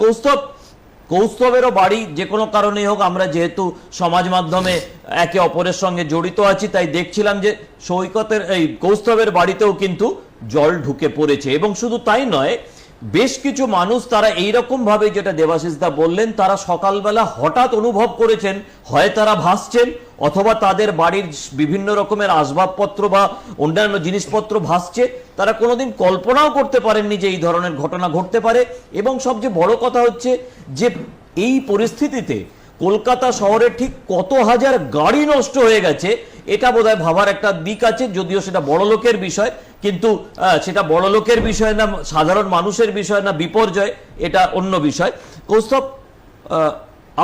কৌস্তব। কৌস্তবেরও বাড়ি যে কোনো কারণেই হোক, আমরা যেহেতু সমাজ মাধ্যমে একে অপরের সঙ্গে জড়িত আছি, তাই দেখছিলাম যে সৈকতের এই কৌস্তবের বাড়িতেও কিন্তু জল ঢুকে পড়েছে। এবং শুধু তাই নয় বেশ কিছু মানুষ তারা এইরকম ভাবে যেটা দেবাশিস দা বললেন, তারা সকালবেলা হঠাৎ অনুভব করেছেন, হয় তারা ভাসছেন, অথবা তাদের বাড়ির বিভিন্ন রকমের আসবাবপত্র বা অন্যান্য জিনিসপত্র ভাসছে, তারা কোনোদিন কল্পনাও করতে পারেননি যে এই ধরনের ঘটনা ঘটতে পারে। এবং সবচেয়ে বড় কথা হচ্ছে যে এই পরিস্থিতিতে কলকাতা শহরে ঠিক কত হাজার গাড়ি নষ্ট হয়ে গেছে, এটা বোধহয় ভাবার একটা দিক আছে, যদিও সেটা বড় লোকের বিষয়, কিন্তু সেটা বড় লোকের বিষয় না, সাধারণ মানুষের বিষয় না, বিপর্যয়, এটা অন্য বিষয়। কৌস্তব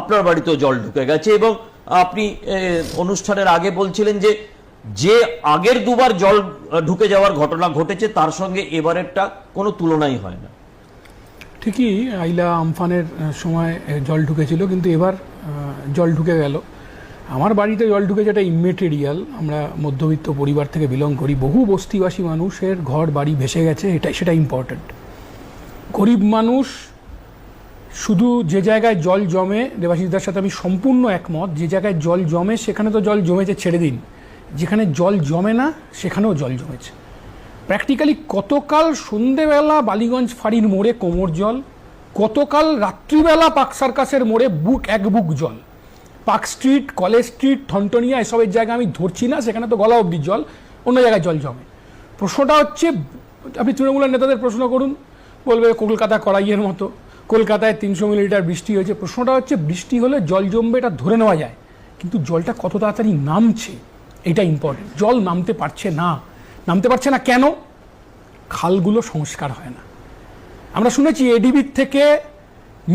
আপনার বাড়িতেও জল ঢুকে গেছে এবং আপনি অনুষ্ঠানের আগে বলছিলেন যে যে আগের দুবার জল ঢুকে যাওয়ার ঘটনা ঘটেছে, তার সঙ্গে এবারেরটা কোনো তুলনাই হয় না। ঠিকই, আইলা আমফানের সময় জল ঢুকেছিল, কিন্তু এবার জল ঢুকে গেল। আমার বাড়িতে জল ঢুকে যেটা ইমেটেরিয়াল আমরা মধ্যবিত্ত পরিবার থেকে বিলং করি। বহু বস্তিবাসী মানুষের ঘর, বাড়ি ভেসে গেছে, এটাই, সেটা ইম্পর্ট্যান্ট গরিব মানুষ শুধু যে জায়গায় জল জমে দেবাশিসদার সাথে আমি সম্পূর্ণ একমত, যে জায়গায় জল জমে, সেখানে তো জল জমেছে ছেড়ে দিন। যেখানে জল জমে না, সেখানেও জল জমেছে। প্র্যাকটিক্যালি কতকাল সন্ধেবেলা বালিগঞ্জ ফাঁড়ির মোড়ে কোমর জল গতকাল রাত্রিবেলা পাক সার্কাসের মোড়ে বুক, এক বুক জল। Park Street, College Street Thanthania এসবের জায়গায় আমি ধরছি না, সেখানে তো গলা অবধি জল, অন্য জায়গায় জল জমে। প্রশ্নটা হচ্ছে, আপনি তৃণমূলের নেতাদের প্রশ্ন করুন, বলবে কলকাতা কড়াইয়ের মতো, কলকাতায় তিনশো মিলিমিটার বৃষ্টি হয়েছে। প্রশ্নটা হচ্ছে, বৃষ্টি হলে জল জমবে, এটা ধরে নেওয়া যায়। কিন্তু জলটা কত তাড়াতাড়ি নামছে, এটা ইম্পর্টেন্ট জল নামতে পারছে না। নামতে পারছে না কেন? খালগুলো সংস্কার হয় না। আমরা শুনেছি এডিবির থেকে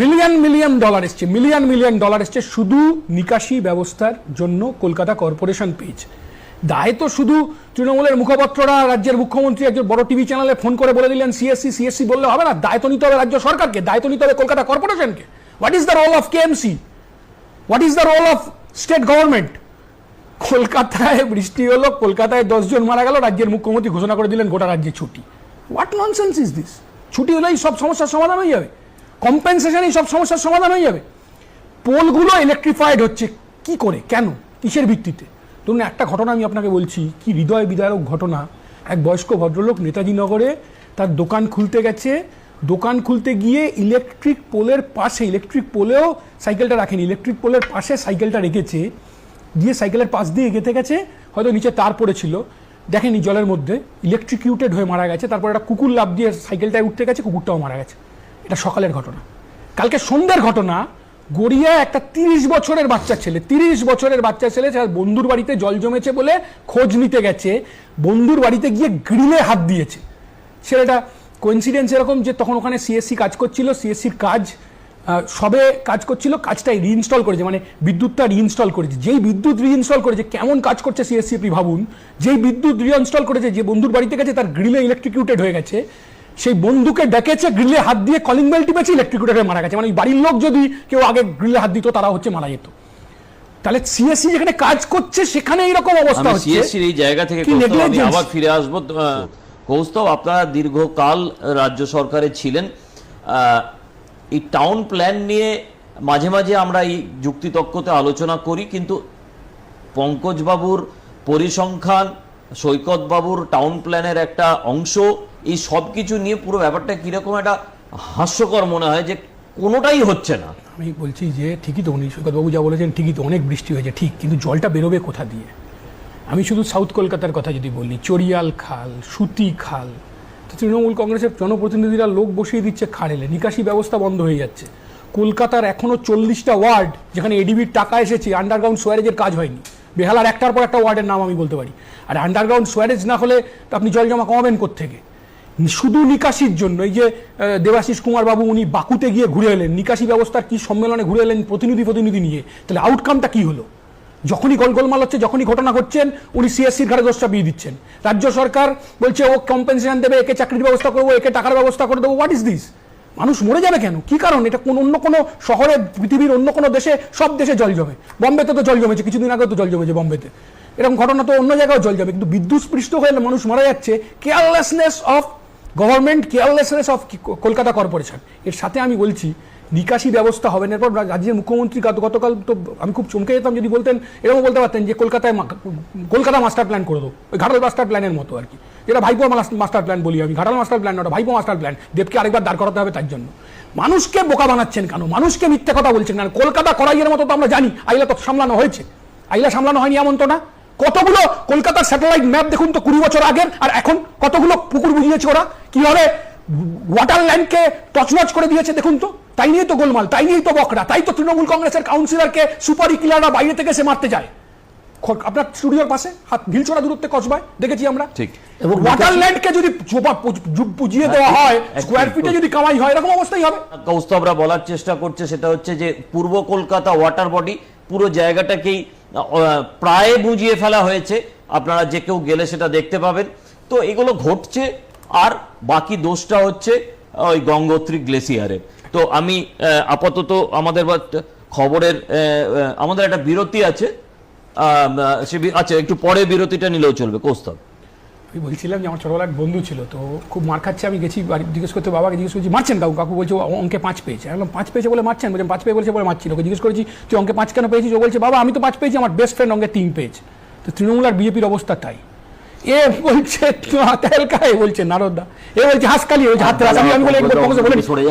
মিলিয়ন মিলিয়ন ডলার এসছে মিলিয়ন মিলিয়ন ডলার এসছে, শুধু নিকাশি ব্যবস্থার জন্য কলকাতা কর্পোরেশন পেয়েছে। দায় তো শুধু তৃণমূলের মুখপাত্ররা, রাজ্যের মুখ্যমন্ত্রী, একজন বড় টিভি চ্যানেলে ফোন করে বলে দিলেন সিএসসি সিএসসি বললে হবে না, দায় তো নিতে হবে রাজ্য সরকারকে, দায় তো নিতে হবে Kolkata কর্পোরেশনকে। What is the role of KMC what is the role of state government কলকাতায় বৃষ্টি হলো, কলকাতায় দশজন মারা গেল, রাজ্যের মুখ্যমন্ত্রী ঘোষণা করে দিলেন গোটা রাজ্যে ছুটি। হোয়াট ননসেন্স ইজ দিস ছুটি হলেই সব সমস্যার সমাধান হয়ে যাবে। কম্পেনসেশনই সব সমস্যার সমাধান হয়ে যাবে। পোলগুলো ইলেকট্রিফাইড হচ্ছে। কি করে? কেন? কিসের ভিত্তিতে? ধরুন একটা ঘটনা আমি আপনাকে বলছি, কি হৃদয় বিদারক ঘটনা। এক বয়স্ক ভদ্রলোক নেতাজি নগরে তার দোকান খুলতে গেছে। দোকান খুলতে গিয়ে ইলেকট্রিক পোলের পাশে ইলেকট্রিক পোলেও সাইকেলটা রাখেনি ইলেকট্রিক পোলের পাশে সাইকেলটা রেখেছে। দিয়ে সাইকেলের পাশ দিয়ে এগেতে গেছে, হয়তো নিচে তার পড়েছিল। দেখেনি জলের মধ্যে ইলেকট্রিকিউটেড হয়ে মারা গেছে, তারপর একটা কুকুর লাভ দিয়ে সাইকেলটায় উঠতে গেছে, কুকুরটাও মারা গেছে। এটা সকালের ঘটনা। কালকে সন্ধ্যের ঘটনা গড়িয়া একটা তিরিশ বছরের বাচ্চা ছেলে, তিরিশ বছরের বাচ্চা ছেলে বন্ধুর বাড়িতে জল জমেছে বলে খোঁজ নিতে গেছে, বন্ধুর বাড়িতে গিয়ে গ্রিলে হাত দিয়েছে। ছেলেটা কোইন্সিডেন্স এরকম যে তখন ওখানে সিএসসি কাজ করছিল সিএসসির কাজ সবে কাজ করছিল কাজটা রিইনস্টল করেছে মানে বিদ্যুৎটা রিইনস্টল করেছে। যেই বিদ্যুৎ রিইনস্টল করেছে কেমন কাজ করছে সিএসসি আপনি ভাবুন যেই বিদ্যুৎ রিইনস্টল করেছে যে বন্ধুর বাড়িতে গেছে তার গ্রিলে ইলেকট্রিকিউটেড হয়ে গেছে সেই বন্ধুকে ডেকেছে গ্রিলে হাত দিয়ে কলিং বেল টিপেছে ইলেকট্রিকিউটেড হয়ে মারা গেছে। মানে বাড়ির লোক যদি কেউ আগে গ্রিলে হাত দিত তারা হচ্ছে মারা যেত। তাহলে সিএসসি যেখানে কাজ করছে সেখানে এইরকম অবস্থা হচ্ছে। সিএসসির এই জায়গা থেকে? আবার ফিরে আসব। কৌস্তব আপনারা দীর্ঘকাল রাজ্য সরকারে ছিলেন। আহ, এই টাউন প্ল্যান নিয়ে মাঝে মাঝে আমরা এই যুক্তিতক্কতে আলোচনা করি, কিন্তু পঙ্কজবাবুর পরিসংখ্যান, সৈকতবাবুর টাউন প্ল্যানের একটা অংশ, এই সব কিছু নিয়ে পুরো ব্যাপারটা কীরকম একটা হাস্যকর মনে হয় যে কোনোটাই হচ্ছে না। আমি বলছি যে ঠিকই তো উনি, সৈকতবাবু যা বলেছেন ঠিকই তো, অনেক বৃষ্টি হয়েছে, ঠিক, কিন্তু জলটা বেরোবে কোথা দিয়ে? আমি শুধু সাউথ কলকাতার কথা যদি বলি চরিয়াল খাল, সুতি খাল তো তৃণমূল কংগ্রেসের জনপ্রতিনিধিরা লোক বসিয়ে দিচ্ছে খাড়েলে। নিকাশি ব্যবস্থা বন্ধ হয়ে যাচ্ছে। কলকাতার এখনও চল্লিশটা ওয়ার্ড, যেখানে এডিবির টাকা এসেছে আন্ডারগ্রাউন্ড সোয়ারেজের কাজ হয়নি। বেহালার একটার পর একটা ওয়ার্ডের নাম আমি বলতে পারি। আর আন্ডারগ্রাউন্ড সোয়ারেজ না হলে তো আপনি জল জমা কমাবেন কোত্থেকে? শুধু নিকাশির জন্য, এই যে দেবাশিস কুমার বাবু উনি বাকুতে গিয়ে ঘুরে এলেন। নিকাশি ব্যবস্থার কি সম্মেলনে ঘুরে এলেন প্রতিনিধি প্রতিনিধি নিয়ে? তাহলে আউটকামটা কি হলো? যখনই গোলগোলমাল হচ্ছে, যখনই ঘটনা ঘটছেন, উনি সিএসসির ঘাড়ে দোষ চাপিয়ে দিচ্ছেন। রাজ্য সরকার বলছে, ও কম্পেনসেশন দেবে, একে চাকরির ব্যবস্থা করব, একে টাকার ব্যবস্থা করে দেবো। হোয়াট ইজ দিস মানুষ মরে যাবে কেন? কি কারণ? এটা কোন অন্য কোনো শহরে, পৃথিবীর অন্য কোনো দেশে, সব দেশে জল জমে। বম্বেতে তো জল জমেছে, কিছুদিন আগে তো জল জমেছে বম্বেতে। এরকম ঘটনা তো অন্য জায়গায় জল জমে, কিন্তু বিদ্যুৎ স্পৃষ্ট হয়ে মানুষ মারা যাচ্ছে carelessness of government carelessness of Kolkata corporation এর সাথে আমি বলছি নিকাশি ব্যবস্থা হবে না। এরপর রাজ্যের মুখ্যমন্ত্রী গত গতকাল তো আমি খুব চমকে যেতাম যদি বলতেন এরকম বলতে পারতেন যে কলকাতায় কলকাতা মাস্টার প্ল্যান করে দেবো ওই ঘাটাল মাস্টার প্ল্যানের মতো আর কি। যেটা ভাইপো মাস্টার প্ল্যান বলি আমি। ঘাটাল মাস্টার প্ল্যান ওটা ভাইপো মাস্টার প্ল্যান। দেবকে আরেকবার দাঁড় করাতে হবে তার জন্য। মানুষকে বোকা বানাচ্ছেন কেন? মানুষকে মিথ্যে কথা বলছেন কেন? কলকাতা করাইয়ের মতো তো আমরা জানি, আইলা তো সামলানো হয়েছে। আইলা সামলানো হয়নি এমন তো না? কতগুলো কলকাতার স্যাটেলাইট ম্যাপ দেখুন তো কুড়ি বছর আগের, আর এখন কতগুলো পুকুর বুঝিয়েছে ওরা? কীভাবে ওয়াটার ল্যান্ডকে তছনছ করে দিয়েছে দেখুন তো? তাই নিয়ে তো গোলমাল তাই নিয়েই তো বকরা তাই তো তৃণমূল কংগ্রেসের কাউন্সিলরকে সুপারি কিলাররা বাইরে থেকে সে মারতে যায়। আপনার স্টুডিওর পাশে হাত ঢিলছোড়া দূরত্বে কসবায় দেখেছি আমরা। ঠিক। এবং ওয়াটার ল্যান্ডকে যদি পুজিয়ে দেওয়া হয় স্কোয়ার ফিটে যদি কামাই হয় এরকম অবস্থাই হবে। কৌস্তবরা বলার চেষ্টা করছে সেটা হচ্ছে যে পূর্ব কলকাতা ওয়াটার বডি পুরো জায়গাটাকেই আহ, প্রায় বুঝিয়ে ফেলা হয়েছে। আপনারা যে কেউ গেলে সেটা দেখতে পাবেন। তো এগুলো ঘটছে আর বাকি দোষটা হচ্ছে ওই গঙ্গোত্রী গ্লেসিয়ারের তো আমি আপাতত আমাদের খবরের আমাদের একটা বিরতি আছে। সে আচ্ছা একটু পরে বিরতিটা নিলেও চলবে, কৌস্তব। আমি বলছিলাম যে আমার ছোটবেলার বন্ধু ছিল, তো খুব মার খাচ্ছে, আমি গেছি জিজ্ঞেস করতে বাবাকে, জিজ্ঞেস করছি, মারছেন কাকু? কাকু বলছে অঙ্কে পাঁচ পেয়েছে। আমি পাঁচ পেয়েছে বলে মারছেন? বলছেন পাঁচ পেয়ে বলছে বলে মারছিল। ওকে জিজ্ঞেস করেছি, তুই অঙ্কে পাঁচ কেন পেয়েছিস? ও বলছে, বাবা, আমি তো পাঁচ পেয়েছি, আমার বেস্ট ফ্রেন্ড অঙ্কে তিন পেয়েছে। তো তৃণমূল আর বিজেপির অবস্থা তাই। এ বলছে তেলকায় বলছে নারদা। এ বলছে হাসকালি ওই হাত আমি আমি বলে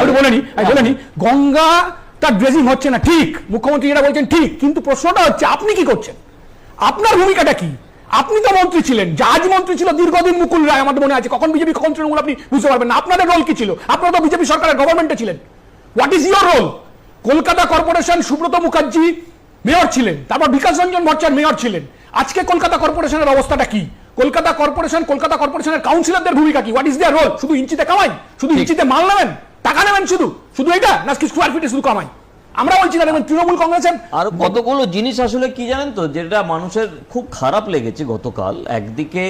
আমি বলেনি আমি বলেনি গঙ্গা তার ড্রেসিং হচ্ছে না ঠিক। মুখ্যমন্ত্রী যেটা বলছেন ঠিক। কিন্তু প্রশ্নটা হচ্ছে আপনি কি করছেন? আপনার ভূমিকাটা কি? আপনি তো মন্ত্রী ছিলেন জাজ মন্ত্রী ছিল দীর্ঘদিন মুকুল রায় আমাদের মনে আছে। কখন বিজেপি কখন তৃণমূল আপনি বুঝতে পারবেন না। আপনাদের রোল কি ছিল? আপনারা তো বিজেপি সরকারের গভর্নমেন্টে ছিলেন। What is your role Kolkata corporation Subrata Mukherjee mayor ছিলেন। তারপর বিকাশ রঞ্জন ভট্টাচার্য মেয়র ছিলেন। আজকে কলকাতা কর্পোরেশনের অবস্থাটা কি? কলকাতা কর্পোরেশন কলকাতা কর্পোরেশনের কাউন্সিলরদের ভূমিকা কি? হোয়াট ইজ দেয়ার রোল শুধু ইঞ্চিতে কামাই? শুধু ইঞ্চিতে মাল নেবেন? টাকা নেবেন শুধু? শুধু এটা না স্কোয়ার ফিটে শুধু কামাই? আমরা বলছি না দেখবেন তৃণমূল কংগ্রেসের আর কতগুলো জিনিস আসলে কি জানেন তো যেটা মানুষের খুব খারাপ লেগেছে গতকাল একদিকে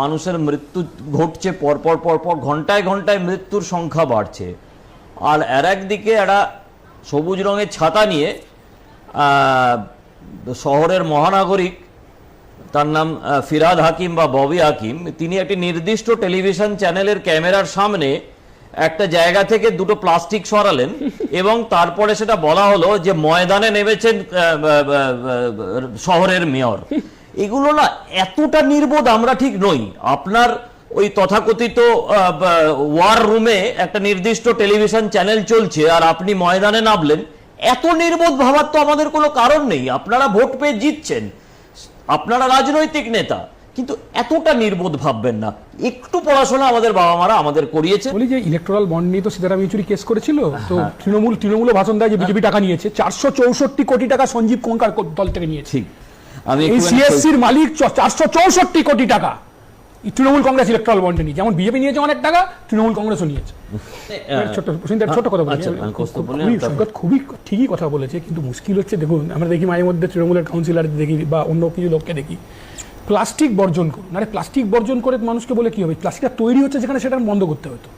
মানুষের মৃত্যু ঘটছে পরপর পরপর ঘন্টায় ঘন্টায় মৃত্যুর সংখ্যা বাড়ছে। আর আর একদিকে একটা সবুজ রঙের ছাতা নিয়ে শহরের মহানাগরিক তার নাম ফিরাদ হাকিম বা ববি হাকিম। তিনি একটি নির্দিষ্ট টেলিভিশন চ্যানেলের ক্যামেরার সামনে একটা জায়গা থেকে দুটো প্লাস্টিক সরালেন এবং তারপরে সেটা বলা হলো যে ময়দানে নেমেছেন শহরের মেয়র। এগুলো না এতটা নির্বোধ আমরা ঠিক নই। আপনার ওই তথাকথিত ওয়ার রুমে একটা নির্দিষ্ট টেলিভিশন চ্যানেল চলছে আর আপনি ময়দানে নামলেন এত নির্বোধ ভাবার তো আমাদের কোনো কারণ নেই। আপনারা ভোট পেয়ে জিতছেন। আপনারা রাজনৈতিক নেতা কিন্তু এতটা নির্বোধ ভাববেন না। একটু পড়াশোনা আমাদের বাবা মারা আমাদের করিয়েছে। বলি যে ইলেকট্রাল বন্ড নিয়ে তো সীতারাম ইয়েচুরি কেস করেছিল। তো তৃণমূল তৃণমূল ভাষণ দেয় যে বিজেপি টাকা নিয়েছে। চারশো চৌষট্টি কোটি টাকা সঞ্জীব কোঙ্কার দল থেকে নিয়েছে। আমি সিএসসির মালিক চারশো চৌষট্টি কোটি টাকা। তৃণমূল কংগ্রেস ইলেকট্রাল বন্ডে নিয়ে যেমন বিজেপি নিয়েছে অনেক টাকা তৃণমূল কংগ্রেসও নিয়েছে। ছোট ছোট কথা বলেছি আচ্ছা, বলি, খুবই ঠিকই কথা বলেছে কিন্তু মুশকিল হচ্ছে দেখুন আমরা দেখি মাঝে মধ্যে তৃণমূলের কাউন্সিলর দেখি বা অন্য কিছু লোককে দেখি। প্লাস্টিক বর্জন করুন। আরে প্লাস্টিক বর্জন করে মানুষকে বলে কি হবে? প্লাস্টিকটা তৈরি হচ্ছে যেখানে সেটা বন্ধ করতে হতো।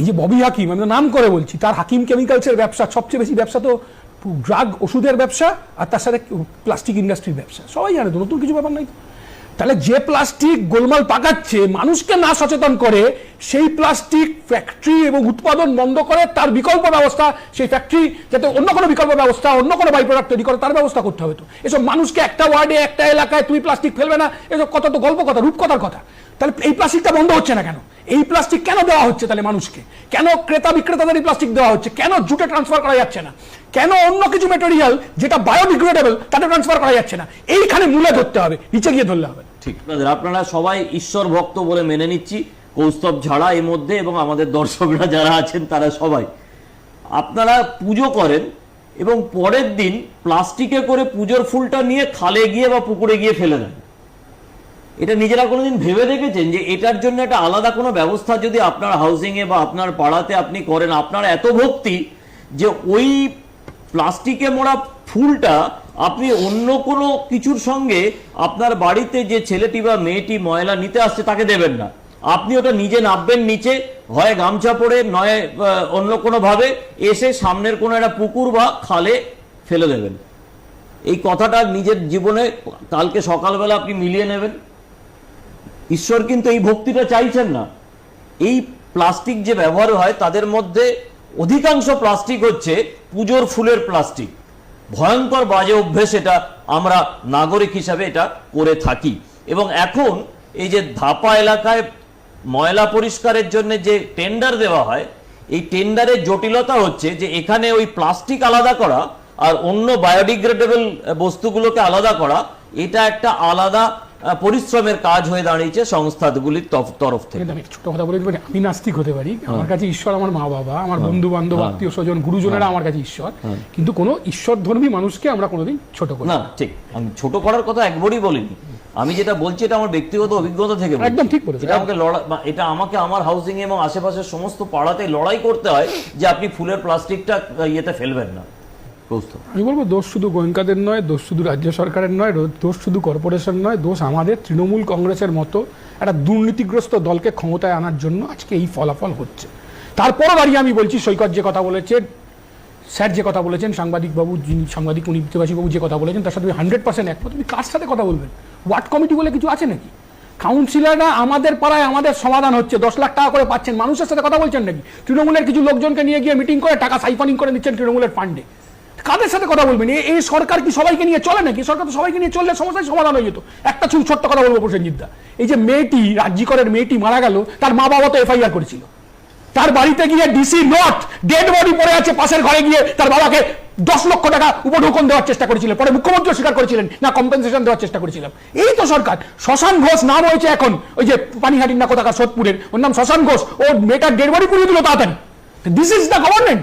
এই যে ববি হাকিম আমি নাম করে বলছি তার হাকিম কেমিক্যালসের ব্যবসা সবচেয়ে বেশি ব্যবসা তো ড্রাগ ওষুধের ব্যবসা আর তার সাথে প্লাস্টিক ইন্ডাস্ট্রির ব্যবসা। সবাই জানে তো নতুন কিছু ব্যাপার নাই। তাহলে যে প্লাস্টিক গোলমাল পাকাচ্ছে, মানুষকে না সচেতন করে, সেই প্লাস্টিক ফ্যাক্টরি এবং উৎপাদন বন্ধ করে তার বিকল্প ব্যবস্থা, সেই ফ্যাক্টরি যাতে অন্য কোনো বিকল্প ব্যবস্থা, অন্য কোনো বাই প্রোডাক্ট তৈরি করে, তার ব্যবস্থা করতে হবে তো। এসব মানুষকে একটা ওয়ার্ডে একটা এলাকায় তুমি প্লাস্টিক ফেলবে না, এসব কত তো গল্প কথা, রূপকথার কথা। তাহলে এই প্লাস্টিকটা বন্ধ হচ্ছে না কেন? এই প্লাস্টিক কেন দেওয়া হচ্ছে তাহলে মানুষকে? কেন ক্রেতা বিক্রেতাদের এই প্লাস্টিক দেওয়া হচ্ছে? কেন জুটে ট্রান্সফার করা যাচ্ছে না? কেন অন্য কিছু মেটেরিয়াল যেটা বায়োডিগ্রেডেবল তাতে ট্রান্সফার করা যাচ্ছে না? এইখানে মূলে ধরতে হবে, নিচে গিয়ে ধরলে হবে। ঠিক। আপনারা সবাই ঈশ্বর ভক্ত বলে মেনে নিচ্ছি। কৌস্তব ঝাড়া এর মধ্যে এবং আমাদের দর্শকরা যারা আছেন, তারা সবাই। আপনারা পুজো করেন এবং পরের দিন প্লাস্টিকে করে পুজোর ফুলটা নিয়ে খালে গিয়ে বা পুকুরে গিয়ে ফেলে দেন। এটা নিজেরা কোনোদিন ভেবে দেখেছেন যে এটার জন্য একটা আলাদা কোনো ব্যবস্থা যদি আপনার হাউজিং এ বা আপনার পাড়াতে আপনি করেন? আপনার এত ভক্তি যে ওই প্লাস্টিকে মোড়া ফুলটা আপনি অন্য কোনো কিছুর সঙ্গে আপনার বাড়িতে যে ছেলেটি বা মেয়েটি ময়লা নিতে আসছে তাকে দেবেন না। আপনি ওটা নিজে নামবেন নিচে হয় গামছা পরে, নয় অন্য কোনো ভাবে এসে সামনের কোনো একটা পুকুর বা খালে ফেলে দেবেন। এই কথাটা নিজের জীবনে কালকে সকালবেলা আপনি মিলিয়ে নেবেন। ঈশ্বর কিন্তু এই ভক্তিটা চাইছেন না। এই প্লাস্টিক যে ব্যবহার হয়, তাদের মধ্যে অধিকাংশ প্লাস্টিক হচ্ছে পুজোর ফুলের প্লাস্টিক। ভয়ঙ্কর বাজে অভ্যেস এটা আমরা নাগরিক হিসাবে এটা করে থাকি। এবং এখন এই যে ধাপা এলাকায় ময়লা পরিষ্কারের জন্য যে টেন্ডার দেওয়া হয়, এই টেন্ডারের জটিলতা হচ্ছে যে এখানে ওই প্লাস্টিক আলাদা করা আর অন্য বায়োডিগ্রেডেবল বস্তুগুলোকে আলাদা করা, এটা একটা আলাদা পরিশ্রমের কাজ হয়ে দাঁড়িয়েছে সংস্থাগুলির তরফ থেকে। আমি ছোট কথা বলে পারি আমি নাস্তিক হতে পারি। আমার কাছে ঈশ্বর আমার মা বাবা আমার বন্ধু বান্ধব হ্যাঁ। আত্মীয় স্বজন গুরুজনেরা আমার কাছে ঈশ্বর। কিন্তু কোনো ঈশ্বর ধর্মী মানুষকে আমরা কোনোদিন ছোট করি না ঠিক। আমি ছোট করার কথা একবারই বলিনি। আমি যেটা বলছি এটা আমার ব্যক্তিগত অভিজ্ঞতা থেকে একদম ঠিক বলেছেন। এটা আমাকে লড়াই এটা আমাকে আমার হাউসিং এবং আশেপাশের সমস্ত পাড়াতে লড়াই করতে হয় যে আপনি ফুলের প্লাস্টিকটা ইয়েতে ফেলবেন না। আমি বলব, দোষ শুধু গোয়েঙ্কাদের নয়, দোষ শুধু রাজ্য সরকারের নয় দোষ শুধু কর্পোরেশন নয়, দোষ আমাদের তৃণমূল কংগ্রেসের মতো একটা দুর্নীতিগ্রস্ত দলকে ক্ষমতায় আনার জন্য আজকে এই ফলাফল হচ্ছে। তারপরও দাঁড়িয়ে আমি বলছি, সৈকত যে কথা বলেছে স্যার যে কথা বলেছেন, সাংবাদিক বাবু যিনি, সাংবাদিক উনি বাবু যে কথা বলেছেন, তার সাথে হান্ড্রেড পার্সেন্ট একমত। তুমি কার সাথে কথা বলবেন? ওয়ার্ড কমিটি বলে কিছু আছে নাকি? কাউন্সিলররা আমাদের পাড়ায় আমাদের সমাধান হচ্ছে, দশ লাখ টাকা করে পাচ্ছেন, মানুষের সাথে কথা বলছেন নাকি? তৃণমূলের কিছু লোকজনকে নিয়ে গিয়ে মিটিং করে টাকা সাইফানিং করে নিচ্ছেন তৃণমূলের ফান্ডে কাদের সাথে কথা বলবেন? এই- সরকার কি সবাইকে নিয়ে চলে নাকি? সরকার তো সবাইকে নিয়ে চললে সমস্যার সমাধান হয়ে যেত। একটা ছোট ছোট্ট কথা বলব, প্রসেনজিৎ দা। এই যে মেয়েটি, রাজ্যিকরের মেয়েটি মারা গেল, তার মা বাবা তো এফআইআর করেছিল। তার বাড়িতে গিয়ে ডিসি নট, ডেড বডি পড়ে আছে পাশের ঘরে গিয়ে তার বাবাকে দশ লক্ষ টাকা উপঢৌকন দেওয়ার চেষ্টা করেছিলেন। পরে মুখ্যমন্ত্রী স্বীকার করেছিলেন, না কম্পেনসেশন দেওয়ার চেষ্টা করেছিলাম। এই তো সরকার। শশাঙ্ক ঘোষ নাম হয়েছে এখন, ওই যে পানিহাটির না কোথাকার সোদপুরের। ওর নাম শশাঙ্ক ঘোষ। ও মেয়েটার ডেড বডি পুড়িয়ে দিল তাড়াতাড়ি। দিস ইজ দ্য গভর্নমেন্ট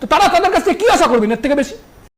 তো তারা তাদের কাছ কি আশা করবেন? এর থেকে বেশি?